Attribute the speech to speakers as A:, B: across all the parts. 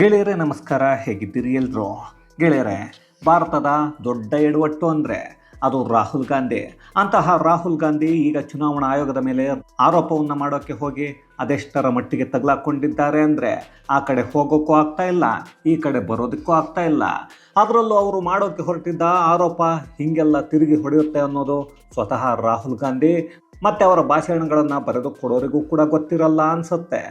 A: ಗೆಳೆಯರೇ, ನಮಸ್ಕಾರ. ಹೇಗಿದ್ದೀರಿ ಎಲ್ರು? ಗೆಳೆಯರೇ, ಭಾರತದ ದೊಡ್ಡ ಎಡವಟ್ಟು ಅಂದರೆ ಅದು ರಾಹುಲ್ ಗಾಂಧಿ. ಅಂತಹ ರಾಹುಲ್ ಗಾಂಧಿ ಈಗ ಚುನಾವಣಾ ಆಯೋಗದ ಮೇಲೆ ಆರೋಪವನ್ನು ಮಾಡೋಕ್ಕೆ ಹೋಗಿ ಅದೆಷ್ಟರ ಮಟ್ಟಿಗೆ ತಗಲಾಕೊಂಡಿದ್ದಾರೆ ಅಂದರೆ ಆ ಕಡೆ ಹೋಗೋಕ್ಕೂ ಆಗ್ತಾ ಇಲ್ಲ, ಈ ಕಡೆ ಬರೋದಕ್ಕೂ ಆಗ್ತಾ ಇಲ್ಲ. ಅದರಲ್ಲೂ ಅವರು ಮಾಡೋಕ್ಕೆ ಹೊರಟಿದ್ದ ಆರೋಪ ಹೀಗೆಲ್ಲ ತಿರುಗಿ ಹೊಡೆಯುತ್ತೆ ಅನ್ನೋದು ಸ್ವತಃ ರಾಹುಲ್ ಗಾಂಧಿ. ಮತ್ತು ಅವರ ಭಾಷಣಗಳನ್ನು ಬರೆದು ಕೊಡೋರಿಗೂ ಕೂಡ ಗೊತ್ತಿರಲ್ಲ ಅನಿಸುತ್ತೆ.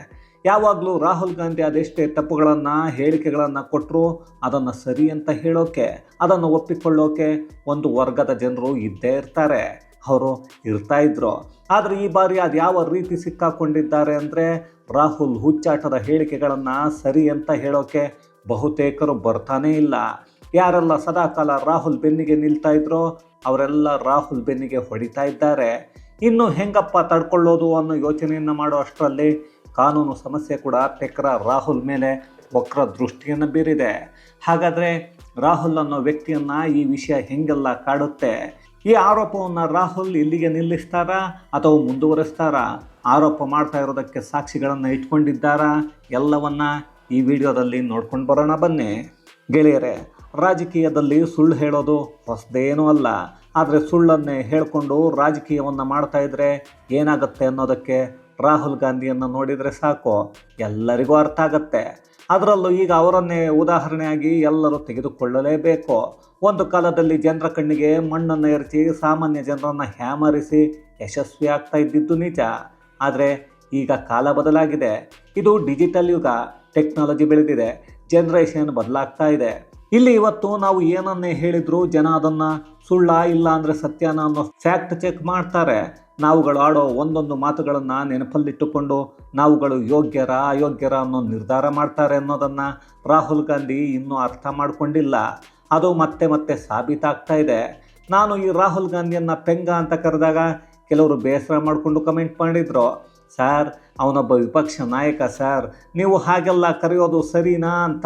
A: ಯಾವಾಗಲೂ ರಾಹುಲ್ ಗಾಂಧಿ ಅದೆಷ್ಟೇ ತಪ್ಪುಗಳನ್ನು, ಹೇಳಿಕೆಗಳನ್ನು ಕೊಟ್ಟರು ಅದನ್ನು ಸರಿ ಅಂತ ಹೇಳೋಕೆ, ಅದನ್ನು ಒಪ್ಪಿಕೊಳ್ಳೋಕೆ ಒಂದು ವರ್ಗದ ಜನರು ಇದ್ದೇ ಇರ್ತಾರೆ. ಅವರು ಇರ್ತಾ ಇದ್ರು. ಆದರೆ ಈ ಬಾರಿ ಅದು ಯಾವ ರೀತಿ ಸಿಕ್ಕಾಕೊಂಡಿದ್ದಾರೆ ಅಂದರೆ ರಾಹುಲ್ ಹುಚ್ಚಾಟದ ಹೇಳಿಕೆಗಳನ್ನು ಸರಿ ಅಂತ ಹೇಳೋಕೆ ಬಹುತೇಕರು ಬರ್ತಾನೇ ಇಲ್ಲ. ಯಾರೆಲ್ಲ ಸದಾಕಾಲ ರಾಹುಲ್ ಬೆನ್ನಿಗೆ ನಿಲ್ತಾ ಇದ್ರೋ ಅವರೆಲ್ಲ ರಾಹುಲ್ ಬೆನ್ನಿಗೆ ಹೊಡಿತಾ ಇದ್ದಾರೆ. ಇನ್ನು ಹೆಂಗಪ್ಪ ತಡ್ಕೊಳ್ಳೋದು ಅನ್ನೋ ಯೋಚನೆಯನ್ನು ಮಾಡೋ ಅಷ್ಟರಲ್ಲಿ ಕಾನೂನು ಸಮಸ್ಯೆ ಕೂಡ ಪೆಕ್ರ ರಾಹುಲ್ ಮೇಲೆ ವಕ್ರ ದೃಷ್ಟಿಯನ್ನು ಬೀರಿದೆ. ಹಾಗಾದರೆ ರಾಹುಲ್ ಅನ್ನೋ ವ್ಯಕ್ತಿಯನ್ನು ಈ ವಿಷಯ ಹೆಂಗೆಲ್ಲ ಕಾಡುತ್ತೆ? ಈ ಆರೋಪವನ್ನು ರಾಹುಲ್ ಇಲ್ಲಿಗೆ ನಿಲ್ಲಿಸ್ತಾರಾ ಅಥವಾ ಮುಂದುವರಿಸ್ತಾರಾ? ಆರೋಪ ಮಾಡ್ತಾ ಇರೋದಕ್ಕೆ ಸಾಕ್ಷಿಗಳನ್ನು ಇಟ್ಕೊಂಡಿದ್ದಾರಾ? ಎಲ್ಲವನ್ನ ಈ ವಿಡಿಯೋದಲ್ಲಿ ನೋಡ್ಕೊಂಡು ಬರೋಣ ಬನ್ನಿ. ಗೆಳೆಯರೇ, ರಾಜಕೀಯದಲ್ಲಿ ಸುಳ್ಳು ಹೇಳೋದು ಹೊಸದೇನೂ ಅಲ್ಲ. ಆದರೆ ಸುಳ್ಳನ್ನೇ ಹೇಳಿಕೊಂಡು ರಾಜಕೀಯವನ್ನು ಮಾಡ್ತಾ ಇದ್ದರೆ ಏನಾಗುತ್ತೆ ಅನ್ನೋದಕ್ಕೆ ರಾಹುಲ್ ಗಾಂಧಿಯನ್ನು ನೋಡಿದರೆ ಸಾಕು, ಎಲ್ಲರಿಗೂ ಅರ್ಥ ಆಗತ್ತೆ. ಅದರಲ್ಲೂ ಈಗ ಅವರನ್ನೇ ಉದಾಹರಣೆಯಾಗಿ ಎಲ್ಲರೂ ತೆಗೆದುಕೊಳ್ಳಲೇಬೇಕು. ಒಂದು ಕಾಲದಲ್ಲಿ ಜನರ ಕಣ್ಣಿಗೆ ಮಣ್ಣನ್ನು ಎರಚಿ ಸಾಮಾನ್ಯ ಜನರನ್ನು ಹ್ಯಾಮರಿಸಿ ಯಶಸ್ವಿ ಆಗ್ತಾ ಇದ್ದಿದ್ದು ನಿಜ. ಆದರೆ ಈಗ ಕಾಲ ಬದಲಾಗಿದೆ. ಇದು ಡಿಜಿಟಲ್ ಯುಗ, ಟೆಕ್ನಾಲಜಿ ಬೆಳೆದಿದೆ, ಜನ್ರೇಷನ್ ಬದಲಾಗ್ತಾ ಇದೆ. ಇಲ್ಲಿ ಇವತ್ತು ನಾವು ಏನನ್ನೇ ಹೇಳಿದ್ರು ಜನ ಅದನ್ನು ಸುಳ್ಳ, ಇಲ್ಲ ಅಂದರೆ ಸತ್ಯನ ಅನ್ನೋ ಫ್ಯಾಕ್ಟ್ ಚೆಕ್ ಮಾಡ್ತಾರೆ. ನಾವುಗಳು ಆಡೋ ಒಂದೊಂದು ಮಾತುಗಳನ್ನು ನೆನಪಲ್ಲಿಟ್ಟುಕೊಂಡು ನಾವುಗಳು ಯೋಗ್ಯರ ಅಯೋಗ್ಯರ ಅನ್ನೋ ನಿರ್ಧಾರ ಮಾಡ್ತಾರೆ ಅನ್ನೋದನ್ನು ರಾಹುಲ್ ಗಾಂಧಿ ಇನ್ನೂ ಅರ್ಥ ಮಾಡಿಕೊಂಡಿಲ್ಲ. ಅದು ಮತ್ತೆ ಮತ್ತೆ ಸಾಬೀತಾಗ್ತಾ ಇದೆ. ನಾನು ಈ ರಾಹುಲ್ ಗಾಂಧಿಯನ್ನು ಪೆಂಗ ಅಂತ ಕರೆದಾಗ ಕೆಲವರು ಬೇಸರ ಮಾಡಿಕೊಂಡು ಕಮೆಂಟ್ ಮಾಡಿದರು. ಸರ್, ಅವನೊಬ್ಬ ವಿಪಕ್ಷ ನಾಯಕ ಸರ್, ನೀವು ಹಾಗೆಲ್ಲ ಕರೆಯೋದು ಸರಿನಾ ಅಂತ.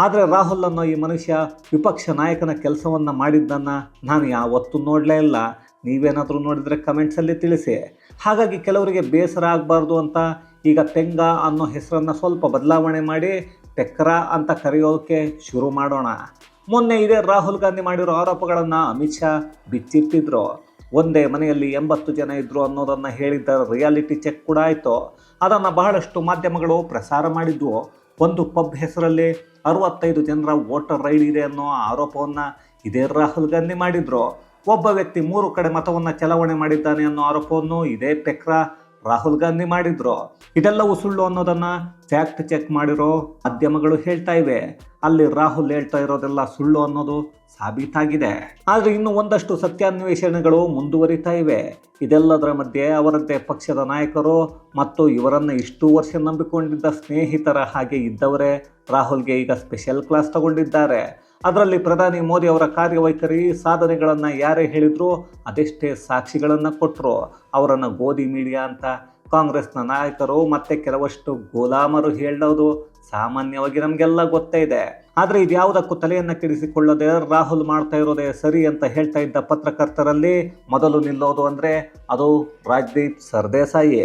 A: ಆದರೆ ರಾಹುಲ್ ಅನ್ನೋ ಈ ಮನುಷ್ಯ ವಿಪಕ್ಷ ನಾಯಕನ ಕೆಲಸವನ್ನು ಮಾಡಿದ್ದನ್ನು ನಾನು ಯಾವತ್ತೂ ನೋಡಲೇ ಇಲ್ಲ. ನೀವೇನಾದರೂ ನೋಡಿದರೆ ಕಮೆಂಟ್ಸಲ್ಲಿ ತಿಳಿಸಿ. ಹಾಗಾಗಿ ಕೆಲವರಿಗೆ ಬೇಸರ ಆಗಬಾರ್ದು ಅಂತ ಈಗ ತೆಂಗ ಅನ್ನೋ ಹೆಸರನ್ನು ಸ್ವಲ್ಪ ಬದಲಾವಣೆ ಮಾಡಿ ಟೆಕ್ರ ಅಂತ ಕರೆಯೋಕೆ ಶುರು ಮಾಡೋಣ. ಮೊನ್ನೆ ಇದೇ ರಾಹುಲ್ ಗಾಂಧಿ ಮಾಡಿರೋ ಆರೋಪಗಳನ್ನು ಅಮಿತ್ ಶಾ ಬಿಚ್ಚಿಟ್ಟಿದ್ರು. ಒಂದೇ ಮನೆಯಲ್ಲಿ ಎಂಬತ್ತು ಜನ ಇದ್ದರು ಅನ್ನೋದನ್ನು ಹೇಳಿದ್ದ ರಿಯಾಲಿಟಿ ಚೆಕ್ ಕೂಡ ಆಯಿತು. ಅದನ್ನು ಬಹಳಷ್ಟು ಮಾಧ್ಯಮಗಳು ಪ್ರಸಾರ ಮಾಡಿದ್ವು. ಒಂದು ಪಬ್ ಹೆಸರಲ್ಲಿ ಅರವತ್ತೈದು ಜನರ ವೋಟರ್ ರೈಡ್ ಇದೆ ಅನ್ನೋ ಆರೋಪವನ್ನು ಇದೇ ರಾಹುಲ್ ಗಾಂಧಿ ಮಾಡಿದ್ರು. ಒಬ್ಬ ವ್ಯಕ್ತಿ ಮೂರು ಕಡೆ ಮತವನ್ನು ಚಲಾವಣೆ ಮಾಡಿದ್ದಾನೆ ಅನ್ನೋ ಆರೋಪವನ್ನು ಇದೇ ಪೆಕ್ರಾ ರಾಹುಲ್ ಗಾಂಧಿ ಮಾಡಿದ್ರು. ಇದೆಲ್ಲವೂ ಸುಳ್ಳು ಅನ್ನೋದನ್ನ ಫ್ಯಾಕ್ಟ್ ಚೆಕ್ ಮಾಡಿರೋ ಮಾಧ್ಯಮಗಳು ಹೇಳ್ತಾ ಇವೆ. ಅಲ್ಲಿ ರಾಹುಲ್ ಹೇಳ್ತಾ ಇರೋದೆಲ್ಲ ಸುಳ್ಳು ಅನ್ನೋದು ಸಾಬೀತಾಗಿದೆ. ಆದರೆ ಇನ್ನು ಒಂದಷ್ಟು ಸತ್ಯಾನ್ವೇಷಣೆಗಳು ಮುಂದುವರಿತಾ ಇವೆ. ಇದೆಲ್ಲದರ ಮಧ್ಯೆ ಅವರಂತೆ ಪಕ್ಷದ ನಾಯಕರು ಮತ್ತು ಇವರನ್ನು ಇಷ್ಟು ವರ್ಷ ನಂಬಿಕೊಂಡಿದ್ದ ಸ್ನೇಹಿತರ ಹಾಗೆ ಇದ್ದವರೇ ರಾಹುಲ್ಗೆ ಈಗ ಸ್ಪೆಷಲ್ ಕ್ಲಾಸ್ ತಗೊಂಡಿದ್ದಾರೆ. ಅದರಲ್ಲಿ ಪ್ರಧಾನಿ ಮೋದಿ ಅವರ ಕಾರ್ಯವೈಖರಿ ಸಾಧನೆಗಳನ್ನು ಯಾರೇ ಹೇಳಿದ್ರು ಅದೆಷ್ಟೇ ಸಾಕ್ಷಿಗಳನ್ನು ಕೊಟ್ಟರು ಅವರನ್ನು ಗೋಧಿ ಮೀಡಿಯಾ ಅಂತ ಕಾಂಗ್ರೆಸ್ನ ನಾಯಕರು ಮತ್ತೆ ಕೆಲವಷ್ಟು ಗೋಲಾಮರು ಹೇಳೋದು ಸಾಮಾನ್ಯವಾಗಿ ನಮಗೆಲ್ಲ ಗೊತ್ತೇ ಇದೆ. ಆದರೆ ಇದ್ಯಾವುದಕ್ಕೂ ತಲೆಯನ್ನು ಕೆಡಿಸಿಕೊಳ್ಳದೆ ರಾಹುಲ್ ಮಾಡ್ತಾ ಇರೋದೇ ಸರಿ ಅಂತ ಹೇಳ್ತಾ ಇದ್ದ ಪತ್ರಕರ್ತರಲ್ಲಿ ಮೊದಲು ನಿಲ್ಲೋದು ಅಂದರೆ ಅದು ರಾಜ್ದೀಪ್ ಸರ್ದೇಸಾಯಿ.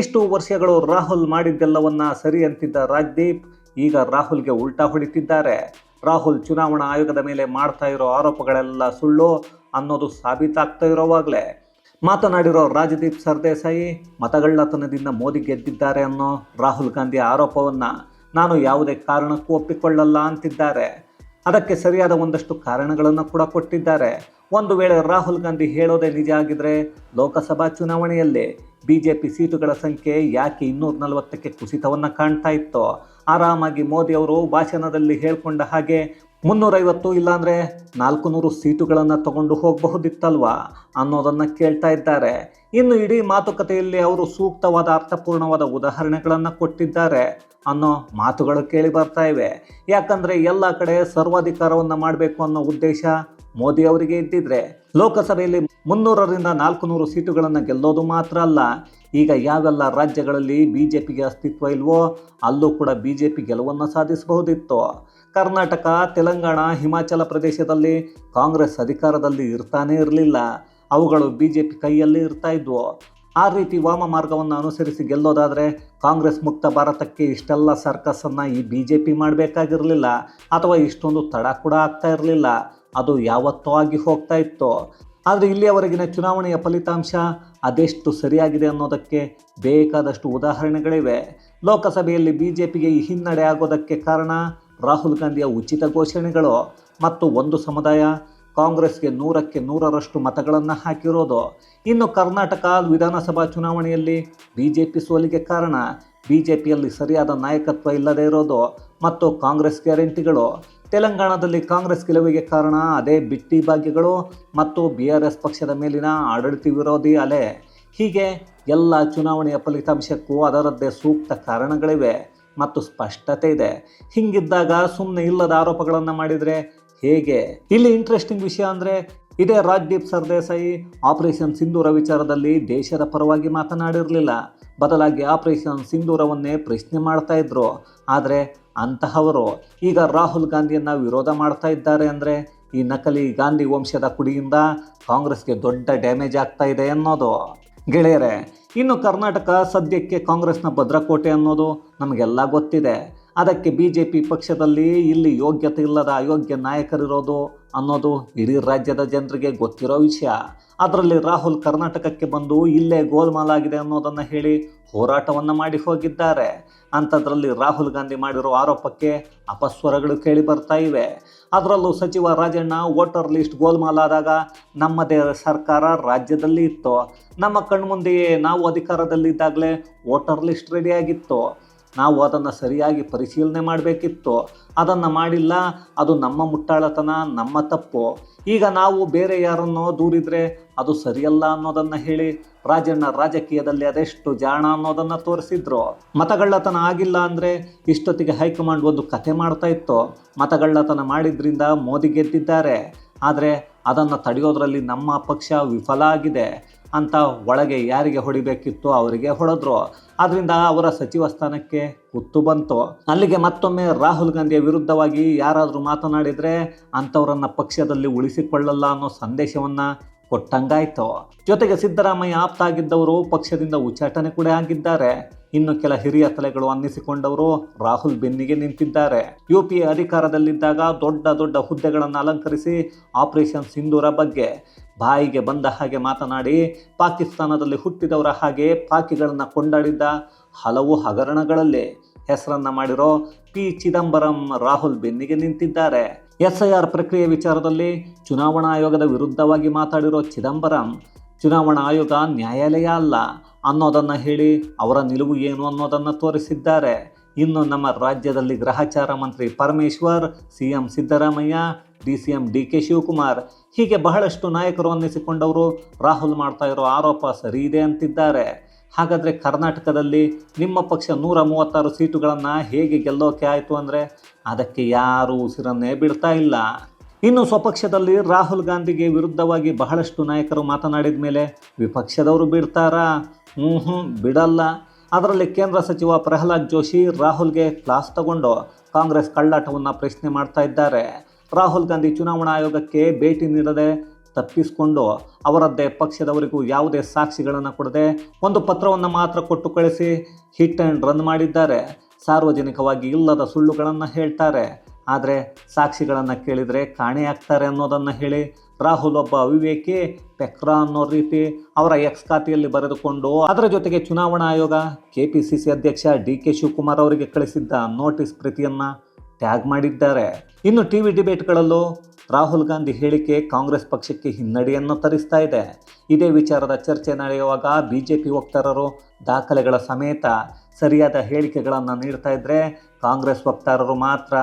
A: ಇಷ್ಟು ವರ್ಷಗಳು ರಾಹುಲ್ ಮಾಡಿದ್ದೆಲ್ಲವನ್ನ ಸರಿ ಅಂತಿದ್ದ ರಾಜ್ದೀಪ್ ಈಗ ರಾಹುಲ್ಗೆ ಉಲ್ಟಾ ಹೊಡಿತಿದ್ದಾರೆ. ರಾಹುಲ್ ಚುನಾವಣಾ ಆಯೋಗದ ಮೇಲೆ ಮಾಡ್ತಾ ಇರೋ ಆರೋಪಗಳೆಲ್ಲ ಸುಳ್ಳು ಅನ್ನೋದು ಸಾಬೀತಾಗ್ತಾ ಇರೋವಾಗಲೇ. ಮಾತನಾಡಿರೋ ರಾಜದೀಪ್ ಸರ್ದೇಸಾಯಿ ಮತಗಳ್ಳತನದಿಂದ ಮೋದಿ ಗೆದ್ದಿದ್ದಾರೆ ಅನ್ನೋ ರಾಹುಲ್ ಗಾಂಧಿ ಆರೋಪವನ್ನು ನಾನು ಯಾವುದೇ ಕಾರಣಕ್ಕೂ ಒಪ್ಪಿಕೊಳ್ಳಲ್ಲ ಅಂತಿದ್ದಾರೆ. ಅದಕ್ಕೆ ಸರಿಯಾದ ಒಂದಷ್ಟು ಕಾರಣಗಳನ್ನು ಕೂಡ ಕೊಟ್ಟಿದ್ದಾರೆ. ಒಂದು ವೇಳೆ ರಾಹುಲ್ ಗಾಂಧಿ ಹೇಳೋದೇ ನಿಜ ಆಗಿದ್ರೆ ಲೋಕಸಭಾ ಚುನಾವಣೆಯಲ್ಲಿ ಬಿ ಜೆ ಪಿ ಸೀಟುಗಳ ಸಂಖ್ಯೆ ಯಾಕೆ ಇನ್ನೂರ ನಲವತ್ತಕ್ಕೆ ಕುಸಿತವನ್ನು ಕಾಣ್ತಾ ಇತ್ತೋ? ಆರಾಮಾಗಿ ಮೋದಿ ಅವರು ಭಾಷಣದಲ್ಲಿ ಹೇಳ್ಕೊಂಡ ಹಾಗೆ ಮುನ್ನೂರೈವತ್ತು ಇಲ್ಲಾಂದರೆ ನಾಲ್ಕು ನೂರು ಸೀಟುಗಳನ್ನು ತಗೊಂಡು ಹೋಗಬಹುದಿತ್ತಲ್ವಾ ಅನ್ನೋದನ್ನು ಕೇಳ್ತಾ ಇದ್ದಾರೆ. ಇನ್ನು ಇಡೀ ಮಾತುಕತೆಯಲ್ಲಿ ಅವರು ಸೂಕ್ತವಾದ ಅರ್ಥಪೂರ್ಣವಾದ ಉದಾಹರಣೆಗಳನ್ನು ಕೊಟ್ಟಿದ್ದಾರೆ ಅನ್ನೋ ಮಾತುಗಳು ಕೇಳಿ ಬರ್ತಾ ಇವೆ. ಯಾಕಂದರೆ ಎಲ್ಲ ಕಡೆ ಸರ್ವಾಧಿಕಾರವನ್ನು ಮಾಡಬೇಕು ಅನ್ನೋ ಉದ್ದೇಶ ಮೋದಿ ಅವರಿಗೆ ಇದ್ದಿದ್ರೆ ಲೋಕಸಭೆಯಲ್ಲಿ ಮುನ್ನೂರರಿಂದ ನಾಲ್ಕು ನೂರು ಸೀಟುಗಳನ್ನು ಗೆಲ್ಲೋದು ಮಾತ್ರ ಅಲ್ಲ, ಈಗ ಯಾವೆಲ್ಲ ರಾಜ್ಯಗಳಲ್ಲಿ ಬಿ ಜೆ ಪಿಗೆ ಅಸ್ತಿತ್ವ ಇಲ್ವೋ ಅಲ್ಲೂ ಕೂಡ ಬಿ ಜೆ ಪಿ ಗೆಲುವನ್ನು ಸಾಧಿಸಬಹುದಿತ್ತು. ಕರ್ನಾಟಕ, ತೆಲಂಗಾಣ, ಹಿಮಾಚಲ ಪ್ರದೇಶದಲ್ಲಿ ಕಾಂಗ್ರೆಸ್ ಅಧಿಕಾರದಲ್ಲಿ ಇರ್ತಾನೇ ಇರಲಿಲ್ಲ. ಅವುಗಳು ಬಿ ಜೆ ಪಿ ಕೈಯಲ್ಲಿ ಇರ್ತಾ ಇದ್ವು. ಆ ರೀತಿ ವಾಮ ಮಾರ್ಗವನ್ನು ಅನುಸರಿಸಿ ಗೆಲ್ಲೋದಾದರೆ ಕಾಂಗ್ರೆಸ್ ಮುಕ್ತ ಭಾರತಕ್ಕೆ ಇಷ್ಟೆಲ್ಲ ಸರ್ಕಸನ್ನು ಈ ಬಿ ಜೆ ಪಿ ಮಾಡಬೇಕಾಗಿರಲಿಲ್ಲ, ಅಥವಾ ಇಷ್ಟೊಂದು ತಡ ಕೂಡ ಆಗ್ತಾ ಇರಲಿಲ್ಲ. ಅದು ಯಾವತ್ತೋ ಆಗಿ ಹೋಗ್ತಾ ಇತ್ತು. ಆದರೆ ಇಲ್ಲಿಯವರೆಗಿನ ಚುನಾವಣೆಯ ಫಲಿತಾಂಶ ಅದೆಷ್ಟು ಸರಿಯಾಗಿದೆ ಅನ್ನೋದಕ್ಕೆ ಬೇಕಾದಷ್ಟು ಉದಾಹರಣೆಗಳಿವೆ. ಲೋಕಸಭೆಯಲ್ಲಿ ಬಿ ಜೆ ಪಿಗೆ ಈ ಹಿನ್ನಡೆ ಆಗೋದಕ್ಕೆ ಕಾರಣ ರಾಹುಲ್ ಗಾಂಧಿಯ ಉಚಿತ ಘೋಷಣೆಗಳು ಮತ್ತು ಒಂದು ಸಮುದಾಯ ಕಾಂಗ್ರೆಸ್ಗೆ ನೂರಕ್ಕೆ ನೂರರಷ್ಟು ಮತಗಳನ್ನು ಹಾಕಿರೋದು. ಇನ್ನು ಕರ್ನಾಟಕ ವಿಧಾನಸಭಾ ಚುನಾವಣೆಯಲ್ಲಿ ಬಿ ಜೆ ಪಿ ಸೋಲಿಗೆ ಕಾರಣ ಬಿ ಜೆ ಪಿಯಲ್ಲಿ ಸರಿಯಾದ ನಾಯಕತ್ವ ಇಲ್ಲದೇ ಇರೋದು ಮತ್ತು ಕಾಂಗ್ರೆಸ್ ಗ್ಯಾರಂಟಿಗಳು ತೆಲಂಗಾಣದಲ್ಲಿ ಕಾಂಗ್ರೆಸ್ ಗೆಲುವಿಗೆ ಕಾರಣ ಅದೇ ಬಿಟ್ಟಿ ಭಾಗ್ಯಗಳು ಮತ್ತು ಬಿ ಆರ್ ಎಸ್ ಪಕ್ಷದ ಮೇಲಿನ ಆಡಳಿತ ವಿರೋಧಿ ಅಲೆ. ಹೀಗೆ ಎಲ್ಲ ಚುನಾವಣೆಯ ಫಲಿತಾಂಶಕ್ಕೂ ಅದರದ್ದೇ ಸೂಕ್ತ ಕಾರಣಗಳಿವೆ ಮತ್ತು ಸ್ಪಷ್ಟತೆ ಇದೆ. ಹಿಂಗಿದ್ದಾಗ ಸುಮ್ಮನೆ ಇಲ್ಲದ ಆರೋಪಗಳನ್ನು ಮಾಡಿದರೆ ಹೇಗೆ? ಇಲ್ಲಿ ಇಂಟ್ರೆಸ್ಟಿಂಗ್ ವಿಷಯ ಅಂದರೆ ಇದೇ ರಾಜ್ದೀಪ್ ಸರ್ದೇಸಾಯಿ ಆಪರೇಷನ್ ಸಿಂಧೂರ ವಿಚಾರದಲ್ಲಿ ದೇಶದ ಪರವಾಗಿ ಮಾತನಾಡಿರಲಿಲ್ಲ. ಬದಲಾಗಿ ಆಪರೇಷನ್ ಸಿಂಧೂರವನ್ನೇ ಪ್ರಶ್ನೆ ಮಾಡ್ತಾ ಇದ್ರು. ಆದರೆ ಅಂತಹವರು. ಈಗ ರಾಹುಲ್ ಗಾಂಧಿಯನ್ನು ವಿರೋಧ ಮಾಡ್ತಾ ಇದ್ದಾರೆ ಅಂದರೆ ಈ ನಕಲಿ ಗಾಂಧಿ ವಂಶದ ಕುಡಿಯಿಂದ ಕಾಂಗ್ರೆಸ್ಗೆ ದೊಡ್ಡ ಡ್ಯಾಮೇಜ್ ಆಗ್ತಾ ಇದೆ ಅನ್ನೋದು. ಗೆಳೆಯರೆ, ಇನ್ನು ಕರ್ನಾಟಕ ಸದ್ಯಕ್ಕೆ ಕಾಂಗ್ರೆಸ್ನ ಭದ್ರಕೋಟೆ ಅನ್ನೋದು ನಮಗೆಲ್ಲ ಗೊತ್ತಿದೆ. ಅದಕ್ಕೆ ಬಿ ಜೆ ಪಿ ಪಕ್ಷದಲ್ಲಿ ಇಲ್ಲಿ ಯೋಗ್ಯತೆ ಇಲ್ಲದ ಅಯೋಗ್ಯ ನಾಯಕರಿರೋದು ಅನ್ನೋದು ಇಡೀ ರಾಜ್ಯದ ಜನರಿಗೆ ಗೊತ್ತಿರೋ ವಿಷಯ. ಅದರಲ್ಲಿ ರಾಹುಲ್ ಕರ್ನಾಟಕಕ್ಕೆ ಬಂದು ಇಲ್ಲೇ ಗೋಲ್ಮಾಲಾಗಿದೆ ಅನ್ನೋದನ್ನು ಹೇಳಿ ಹೋರಾಟವನ್ನು ಮಾಡಿ ಹೋಗಿದ್ದಾರೆ. ಅಂಥದ್ರಲ್ಲಿ ರಾಹುಲ್ ಗಾಂಧಿ ಮಾಡಿರೋ ಆರೋಪಕ್ಕೆ ಅಪಸ್ವರಗಳು ಕೇಳಿ ಬರ್ತಾ ಇವೆ. ಅದರಲ್ಲೂ ಸಚಿವ ರಾಜಣ್ಣ ವೋಟರ್ ಲಿಸ್ಟ್ ಗೋಲ್ಮಾಲ್ ಆದಾಗ ನಮ್ಮದೇ ಸರ್ಕಾರ ರಾಜ್ಯದಲ್ಲಿ ಇತ್ತು. ನಮ್ಮ ಕಣ್ಮುಂದೆಯೇ ನಾವು ಅಧಿಕಾರದಲ್ಲಿದ್ದಾಗಲೇ ವೋಟರ್ ಲಿಸ್ಟ್ ರೆಡಿಯಾಗಿತ್ತು ನಾವು ಅದನ್ನು ಸರಿಯಾಗಿ ಪರಿಶೀಲನೆ ಮಾಡಬೇಕಿತ್ತು, ಅದನ್ನು ಮಾಡಿಲ್ಲ, ಅದು ನಮ್ಮ ಮುಟ್ಟಾಳತನ, ನಮ್ಮ ತಪ್ಪು, ಈಗ ನಾವು ಬೇರೆ ಯಾರನ್ನೋ ದೂರಿದರೆ ಅದು ಸರಿಯಲ್ಲ ಅನ್ನೋದನ್ನು ಹೇಳಿ ರಾಜಣ್ಣ ರಾಜಕೀಯದಲ್ಲಿ ಅದೆಷ್ಟು ಜಾಣ ಅನ್ನೋದನ್ನು ತೋರಿಸಿದ್ರು. ಮತಗಳ್ಳತನ ಆಗಿಲ್ಲ ಅಂದರೆ ಇಷ್ಟೊತ್ತಿಗೆ ಹೈಕಮಾಂಡ್ ಒಂದು ಕತೆ ಮಾಡ್ತಾ ಇತ್ತು, ಮತಗಳ್ಳತನ ಮಾಡಿದ್ರಿಂದ ಮೋದಿ ಗೆದ್ದಿದ್ದಾರೆ. ಆದರೆ ಅದನ್ನು ತಡೆಯೋದ್ರಲ್ಲಿ ನಮ್ಮ ಪಕ್ಷ ವಿಫಲ ಆಗಿದೆ. ಅಂತ ಒಳಗೆ ಯಾರಿಗೆ ಹೊಡಿಬೇಕಿತ್ತು ಅವರಿಗೆ ಹೊಡೆದ್ರು. ಅದರಿಂದ ಅವರ ಸಚಿವ ಸ್ಥಾನಕ್ಕೆ ಹುತ್ತು ಬಂತು. ಅಲ್ಲಿಗೆ ಮತ್ತೊಮ್ಮೆ ರಾಹುಲ್ ಗಾಂಧಿಯ ವಿರುದ್ಧವಾಗಿ ಯಾರಾದರೂ ಮಾತನಾಡಿದರೆ ಅಂಥವರನ್ನು ಪಕ್ಷದಲ್ಲಿ ಉಳಿಸಿಕೊಳ್ಳಲ್ಲ ಅನ್ನೋ ಸಂದೇಶವನ್ನು ಕೊಟ್ಟಂಗಾಯಿತು. ಜೊತೆಗೆ ಸಿದ್ದರಾಮಯ್ಯ ಆಪ್ತ ಆಗಿದ್ದವರು ಪಕ್ಷದಿಂದ ಉಚ್ಚಾಟನೆ ಕೂಡ ಆಗಿದ್ದಾರೆ. ಇನ್ನು ಕೆಲ ಹಿರಿಯ ತಲೆಗಳು ಅನ್ನಿಸಿಕೊಂಡವರು ರಾಹುಲ್ ಬೆನ್ನಿಗೆ ನಿಂತಿದ್ದಾರೆ. ಯು ಪಿ ಅಧಿಕಾರದಲ್ಲಿದ್ದಾಗ ದೊಡ್ಡ ದೊಡ್ಡ ಹುದ್ದೆಗಳನ್ನು ಅಲಂಕರಿಸಿ ಆಪರೇಷನ್ ಸಿಂಧೂರ ಬಗ್ಗೆ ಬಾಯಿಗೆ ಬಂದ ಹಾಗೆ ಮಾತನಾಡಿ, ಪಾಕಿಸ್ತಾನದಲ್ಲಿ ಹುಟ್ಟಿದವರ ಹಾಗೆ ಪಾಕಿಗಳನ್ನು ಕೊಂಡಾಡಿದ್ದ ಹಲವು ಹಗರಣಗಳಲ್ಲಿ ಹೆಸರನ್ನ ಮಾಡಿರೋ ಪಿ. ಚಿದಂಬರಂ ರಾಹುಲ್ ಬೆನ್ನಿಗೆ ನಿಂತಿದ್ದಾರೆ. ಎಸ್ಐಆರ್ ಪ್ರಕ್ರಿಯೆ ವಿಚಾರದಲ್ಲಿ ಚುನಾವಣಾ ಆಯೋಗದ ವಿರುದ್ಧವಾಗಿ ಮಾತಾಡಿರೋ ಚಿದಂಬರಂ ಚುನಾವಣಾ ಆಯೋಗ ನ್ಯಾಯಾಲಯ ಅಲ್ಲ. ಅನ್ನೋದನ್ನು ಹೇಳಿ ಅವರ ನಿಲುವು ಏನು ಅನ್ನೋದನ್ನು ತೋರಿಸಿದ್ದಾರೆ. ಇನ್ನು ನಮ್ಮ ರಾಜ್ಯದಲ್ಲಿ ಗ್ರಹಚಾರ ಮಂತ್ರಿ Parameshwar C M Siddaramaiah D C M D K Shivakumar ಹೀಗೆ ಬಹಳಷ್ಟು ನಾಯಕರು ಅನ್ನಿಸಿಕೊಂಡವರು ರಾಹುಲ್ ಮಾಡ್ತಾ ಇರೋ ಆರೋಪ ಸರಿ ಇದೆ ಅಂತಿದ್ದಾರೆ. ಹಾಗಾದರೆ ಕರ್ನಾಟಕದಲ್ಲಿ ನಿಮ್ಮ ಪಕ್ಷ ನೂರ ಮೂವತ್ತಾರು ಸೀಟುಗಳನ್ನು ಹೇಗೆ ಗೆಲ್ಲೋಕೆ ಆಯಿತು ಅಂದರೆ ಅದಕ್ಕೆ ಯಾರೂ ಉಸಿರನ್ನೇ ಬಿಡ್ತಾ ಇಲ್ಲ. ಇನ್ನು ಸ್ವಪಕ್ಷದಲ್ಲಿ ರಾಹುಲ್ ಗಾಂಧಿಗೆ ವಿರುದ್ಧವಾಗಿ ಬಹಳಷ್ಟು ನಾಯಕರು ಮಾತನಾಡಿದ ಮೇಲೆ ವಿಪಕ್ಷದವರು ಬಿಡ್ತಾರಾ ಹ್ಞೂ ಹ್ಞೂ ಬಿಡಲ್ಲ. ಅದರಲ್ಲಿ ಕೇಂದ್ರ ಸಚಿವ ಪ್ರಹ್ಲಾದ್ ಜೋಶಿ ರಾಹುಲ್ಗೆ ಕ್ಲಾಸ್ ತಗೊಂಡು? ಕಾಂಗ್ರೆಸ್ ಕಳ್ಳಾಟವನ್ನು ಪ್ರಶ್ನೆ ಮಾಡ್ತಾ ಇದ್ದಾರೆ. ರಾಹುಲ್ ಗಾಂಧಿ ಚುನಾವಣಾ ಆಯೋಗಕ್ಕೆ ಭೇಟಿ ನೀಡದೆ ತಪ್ಪಿಸಿಕೊಂಡು? ಅವರದ್ದೇ ಪಕ್ಷದವರಿಗೂ ಯಾವುದೇ ಸಾಕ್ಷಿಗಳನ್ನು ಕೊಡದೆ ಒಂದು ಪತ್ರವನ್ನು ಮಾತ್ರ ಕೊಟ್ಟು ಕಳಿಸಿ ಹಿಟ್ ಆ್ಯಂಡ್ ರನ್ ಮಾಡಿದ್ದಾರೆ. ಸಾರ್ವಜನಿಕವಾಗಿ ಇಲ್ಲದ ಸುಳ್ಳುಗಳನ್ನು ಹೇಳ್ತಾರೆ. ಆದರೆ ಸಾಕ್ಷಿಗಳನ್ನು ಕೇಳಿದರೆ ಕಾಣೆಯಾಗ್ತಾರೆ ಅನ್ನೋದನ್ನು ಹೇಳಿ ರಾಹುಲ್ ಒಬ್ಬ ಅವಿವೇಕಿ, ಪೆಕ್ರಾ ಅನ್ನೋ ರೀತಿ ಅವರ ಎಕ್ಸ್ ಖಾತೆಯಲ್ಲಿ ಬರೆದುಕೊಂಡು ಅದರ ಜೊತೆಗೆ ಚುನಾವಣಾ ಆಯೋಗ ಕೆ ಪಿ ಸಿ ಸಿ ಅಧ್ಯಕ್ಷ ಡಿ ಕೆ ಶಿವಕುಮಾರ್ ಅವರಿಗೆ ಕಳಿಸಿದ್ದ ನೋಟಿಸ್ ಪ್ರತಿಯನ್ನು ಟ್ಯಾಗ್ ಮಾಡಿದ್ದಾರೆ. ಇನ್ನು ಟಿ ವಿ ಡಿಬೇಟ್ಗಳಲ್ಲೂ ರಾಹುಲ್ ಗಾಂಧಿ ಹೇಳಿಕೆ ಕಾಂಗ್ರೆಸ್ ಪಕ್ಷಕ್ಕೆ ಹಿನ್ನಡೆಯನ್ನು ತರಿಸ್ತಾ ಇದೆ. ಇದೇ ವಿಚಾರದ ಚರ್ಚೆ ನಡೆಯುವಾಗ ಬಿ ಜೆ ಪಿ ವಕ್ತಾರರು ದಾಖಲೆಗಳ ಸಮೇತ ಸರಿಯಾದ ಹೇಳಿಕೆಗಳನ್ನು ನೀಡ್ತಾ ಇದ್ದರೆ ಕಾಂಗ್ರೆಸ್ ವಕ್ತಾರರು ಮಾತ್ರ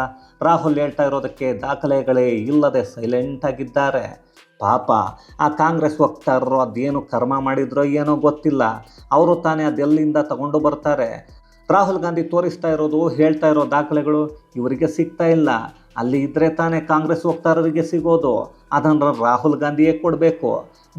A: ರಾಹುಲ್ ಹೇಳ್ತಾ ಇರೋದಕ್ಕೆ ದಾಖಲೆಗಳೇ ಇಲ್ಲದೆ ಸೈಲೆಂಟ್ ಆಗಿದ್ದಾರೆ. ಪಾಪ, ಆ ಕಾಂಗ್ರೆಸ್ ವಕ್ತಾರರು ಅದೇನು ಕರ್ಮ ಮಾಡಿದ್ರೋ ಏನೋ ಗೊತ್ತಿಲ್ಲ. ಅವರು ತಾನೇ ಅದೆಲ್ಲಿಂದ ತಗೊಂಡು ಬರ್ತಾರೆ? ರಾಹುಲ್ ಗಾಂಧಿ ತೋರಿಸ್ತಾ ಇರೋದು, ಹೇಳ್ತಾ ಇರೋ ದಾಖಲೆಗಳು ಇವರಿಗೆ ಸಿಗ್ತಾ ಇಲ್ಲ. ಅಲ್ಲಿ ಇದ್ದರೆ ತಾನೇ ಕಾಂಗ್ರೆಸ್ ವಕ್ತಾರರಿಗೆ ಸಿಗೋದು. ಅದನ್ನು ರಾಹುಲ್ ಗಾಂಧಿಯೇ ಕೊಡಬೇಕು.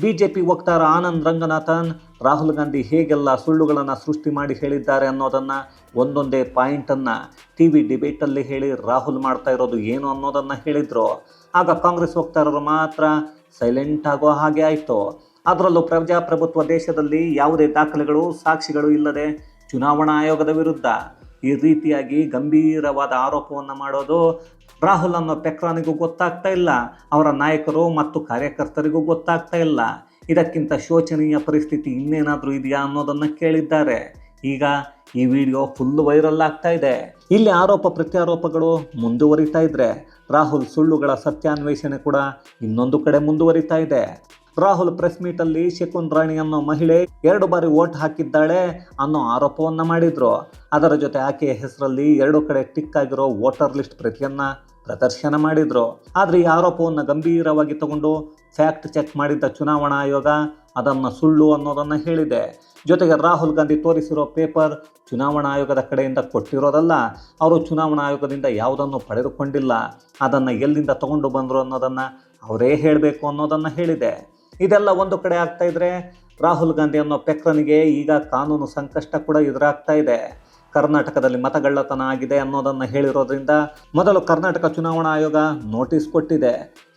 A: ಬಿ ಜೆ ಪಿ ವಕ್ತಾರ ಆನಂದ್ ರಂಗನಾಥನ್ ರಾಹುಲ್ ಗಾಂಧಿ ಹೇಗೆಲ್ಲ ಸುಳ್ಳುಗಳನ್ನು ಸೃಷ್ಟಿ ಮಾಡಿ ಹೇಳಿದ್ದಾರೆ ಅನ್ನೋದನ್ನು ಒಂದೊಂದೇ ಪಾಯಿಂಟನ್ನು ಟಿ ವಿ ಡಿಬೇಟಲ್ಲಿ ಹೇಳಿ ರಾಹುಲ್ ಮಾಡ್ತಾ ಇರೋದು ಏನು ಅನ್ನೋದನ್ನು ಹೇಳಿದರು. ಆಗ ಕಾಂಗ್ರೆಸ್ ವಕ್ತಾರರು ಮಾತ್ರ ಸೈಲೆಂಟ್ ಆಗೋ ಹಾಗೆ ಆಯಿತು. ಅದರಲ್ಲೂ ಪ್ರಜಾಪ್ರಭುತ್ವ ದೇಶದಲ್ಲಿ ಯಾವುದೇ ದಾಖಲೆಗಳು, ಸಾಕ್ಷಿಗಳು ಇಲ್ಲದೆ ಚುನಾವಣಾ ಆಯೋಗದ ವಿರುದ್ಧ. ಈ ರೀತಿಯಾಗಿ ಗಂಭೀರವಾದ ಆರೋಪವನ್ನು ಮಾಡೋದು ರಾಹುಲ್ ಅನ್ನೋ ಪೆಕ್ರಾನಿಗೂ ಗೊತ್ತಾಗ್ತಾ ಇಲ್ಲ. ಅವರ ನಾಯಕರು ಮತ್ತು ಕಾರ್ಯಕರ್ತರಿಗೂ ಗೊತ್ತಾಗ್ತಾ ಇಲ್ಲ. ಇದಕ್ಕಿಂತ ಶೋಚನೀಯ ಪರಿಸ್ಥಿತಿ ಇನ್ನೇನಾದರೂ ಇದೆಯಾ ಅನ್ನೋದನ್ನು ಕೇಳಿದ್ದಾರೆ. ಈಗ ಈ ವಿಡಿಯೋ ಫುಲ್ ವೈರಲ್ ಆಗ್ತಾ ಇದೆ. ಇಲ್ಲಿ ಆರೋಪ ಪ್ರತ್ಯಾರೋಪಗಳು ಮುಂದುವರಿತಾ ಇದ್ರೆ ರಾಹುಲ್ ಸುಳ್ಳುಗಳ ಸತ್ಯಾನ್ವೇಷಣೆ ಕೂಡ ಇನ್ನೊಂದು ಕಡೆ ಮುಂದುವರಿತಾ ಇದೆ. ರಾಹುಲ್ ಪ್ರೆಸ್ ಮೀಟಲ್ಲಿ ಶಕುನ್ ರಾಣಿ ಅನ್ನೋ ಮಹಿಳೆ ಎರಡು ಬಾರಿ ವೋಟ್ ಹಾಕಿದ್ದಾಳೆ ಅನ್ನೋ ಆರೋಪವನ್ನ ಮಾಡಿದ್ರು. ಅದರ ಜೊತೆ ಆಕೆಯ ಹೆಸರಲ್ಲಿ ಎರಡು ಕಡೆ ಟಿಕ್ ಆಗಿರೋ ವೋಟರ್ ಲಿಸ್ಟ್ ಪ್ರತಿಯನ್ನ ಪ್ರದರ್ಶನ ಮಾಡಿದ್ರು. ಆದ್ರೆ ಈ ಆರೋಪವನ್ನು ಗಂಭೀರವಾಗಿ ತಗೊಂಡು ಫ್ಯಾಕ್ಟ್ ಚೆಕ್ ಮಾಡಿದ್ದ ಚುನಾವಣಾ ಆಯೋಗ ಅದನ್ನು ಸುಳ್ಳು ಅನ್ನೋದನ್ನು ಹೇಳಿದೆ. ಜೊತೆಗೆ ರಾಹುಲ್ ಗಾಂಧಿ ತೋರಿಸಿರೋ ಪೇಪರ್ ಚುನಾವಣಾ ಆಯೋಗದ ಕಡೆಯಿಂದ ಕೊಟ್ಟಿರೋದಲ್ಲ, ಅವರು ಚುನಾವಣಾ ಆಯೋಗದಿಂದ ಯಾವುದನ್ನು ಪಡೆದುಕೊಂಡಿಲ್ಲ. ಅದನ್ನು ಎಲ್ಲಿಂದ ತಗೊಂಡು ಬಂದರು ಅನ್ನೋದನ್ನು ಅವರೇ ಹೇಳಬೇಕು ಅನ್ನೋದನ್ನು ಹೇಳಿದೆ. ಇದೆಲ್ಲ ಒಂದು ಕಡೆ ಆಗ್ತಾ ಇದ್ರೆ ರಾಹುಲ್ ಗಾಂಧಿ ಅನ್ನೋ ಪೆಕ್ರನಿಗೆ ಈಗ ಕಾನೂನು ಸಂಕಷ್ಟ ಕೂಡ ಎದುರಾಗ್ತಾ ಇದೆ. ಕರ್ನಾಟಕದಲ್ಲಿ ಮತಗಳ್ಳತನ ಆಗಿದೆ ಅನ್ನೋದನ್ನು ಹೇಳಿರೋದ್ರಿಂದ ಮೊದಲು ಕರ್ನಾಟಕ ಚುನಾವಣಾ ಆಯೋಗ ನೋಟಿಸ್ ಕೊಟ್ಟಿದೆ.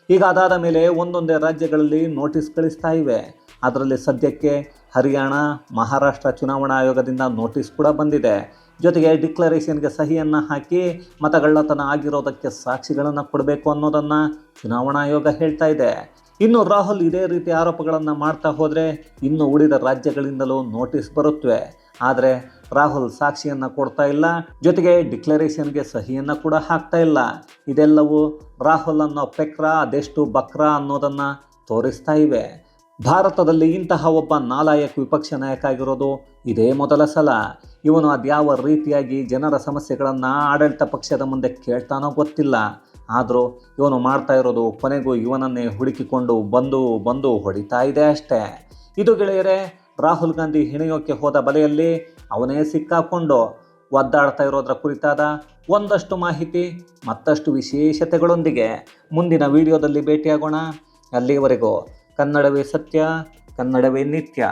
A: ಈಗ ಅದಾದ ಮೇಲೆ ಒಂದೊಂದೇ ರಾಜ್ಯಗಳಲ್ಲಿ ನೋಟಿಸ್ ಕಳಿಸ್ತಾ ಇವೆ. ಅದರಲ್ಲಿ ಸದ್ಯಕ್ಕೆ ಹರಿಯಾಣ, ಮಹಾರಾಷ್ಟ್ರ ಚುನಾವಣಾ ಆಯೋಗದಿಂದ ನೋಟಿಸ್ ಕೂಡ ಬಂದಿದೆ. ಜೊತೆಗೆ ಡಿಕ್ಲರೇಷನ್ಗೆ ಸಹಿಯನ್ನು ಹಾಕಿ ಮತಗಳ್ಳತನ ಆಗಿರೋದಕ್ಕೆ ಸಾಕ್ಷಿಗಳನ್ನು ಕೊಡಬೇಕು ಅನ್ನೋದನ್ನು ಚುನಾವಣಾ ಆಯೋಗ ಹೇಳ್ತಾ ಇದೆ. ಇನ್ನು ರಾಹುಲ್ ಇದೇ ರೀತಿ ಆರೋಪಗಳನ್ನು ಮಾಡ್ತಾ ಹೋದರೆ ಇನ್ನು ಉಳಿದ ರಾಜ್ಯಗಳಿಂದಲೂ ನೋಟಿಸ್ ಬರುತ್ತವೆ ಆದರೆ ರಾಹುಲ್ ಸಾಕ್ಷಿಯನ್ನು ಕೊಡ್ತಾ ಇಲ್ಲ, ಜೊತೆಗೆ ಡಿಕ್ಲರೇಷನ್ಗೆ ಸಹಿಯನ್ನು ಕೂಡ ಹಾಕ್ತಾ ಇಲ್ಲ. ಇದೆಲ್ಲವೂ ರಾಹುಲ್ ಅನ್ನೋ ಪೆಕ್ರ, ಅದೆಷ್ಟು ಬಕ್ರ ಅನ್ನೋದನ್ನು ತೋರಿಸ್ತಾ ಇವೆ. ಭಾರತದಲ್ಲಿ ಇಂತಹ ಒಬ್ಬ ನಾಲಾಯಕ್ ವಿಪಕ್ಷ ನಾಯಕ ಆಗಿರೋದು ಇದೇ ಮೊದಲ ಸಲ. ಇವನು ಅದ್ಯಾವ ರೀತಿಯಾಗಿ ಜನರ ಸಮಸ್ಯೆಗಳನ್ನು ಆಡಳಿತ ಪಕ್ಷದ ಮುಂದೆ ಕೇಳ್ತಾನೋ ಗೊತ್ತಿಲ್ಲ. ಆದರೂ ಇವನು ಮಾಡ್ತಾ ಇರೋದು ಕೊನೆಗೂ ಇವನನ್ನೇ ಹುಡುಕಿಕೊಂಡು ಬಂದು ಬಂದು ಹೊಡಿತಾ ಇದೆ ಅಷ್ಟೇ. ಇದು ಗೆಳೆಯರೆ, ರಾಹುಲ್ ಗಾಂಧಿ ಹಿಣಿಯೋಕ್ಕೆ ಹೋದ ಬಲೆಯಲ್ಲಿ ಅವನೇ ಸಿಕ್ಕಾಕೊಂಡು ಒದ್ದಾಡ್ತಾ ಇರೋದ್ರ ಕುರಿತಾದ ಒಂದಷ್ಟು ಮಾಹಿತಿ, ಮತ್ತಷ್ಟು ವಿಶೇಷತೆಗಳೊಂದಿಗೆ ಮುಂದಿನ ವಿಡಿಯೋದಲ್ಲಿ ಭೇಟಿಯಾಗೋಣ. ಅಲ್ಲಿಯವರೆಗೂ ಕನ್ನಡವೇ ಸತ್ಯ, ಕನ್ನಡವೇ ನಿತ್ಯ.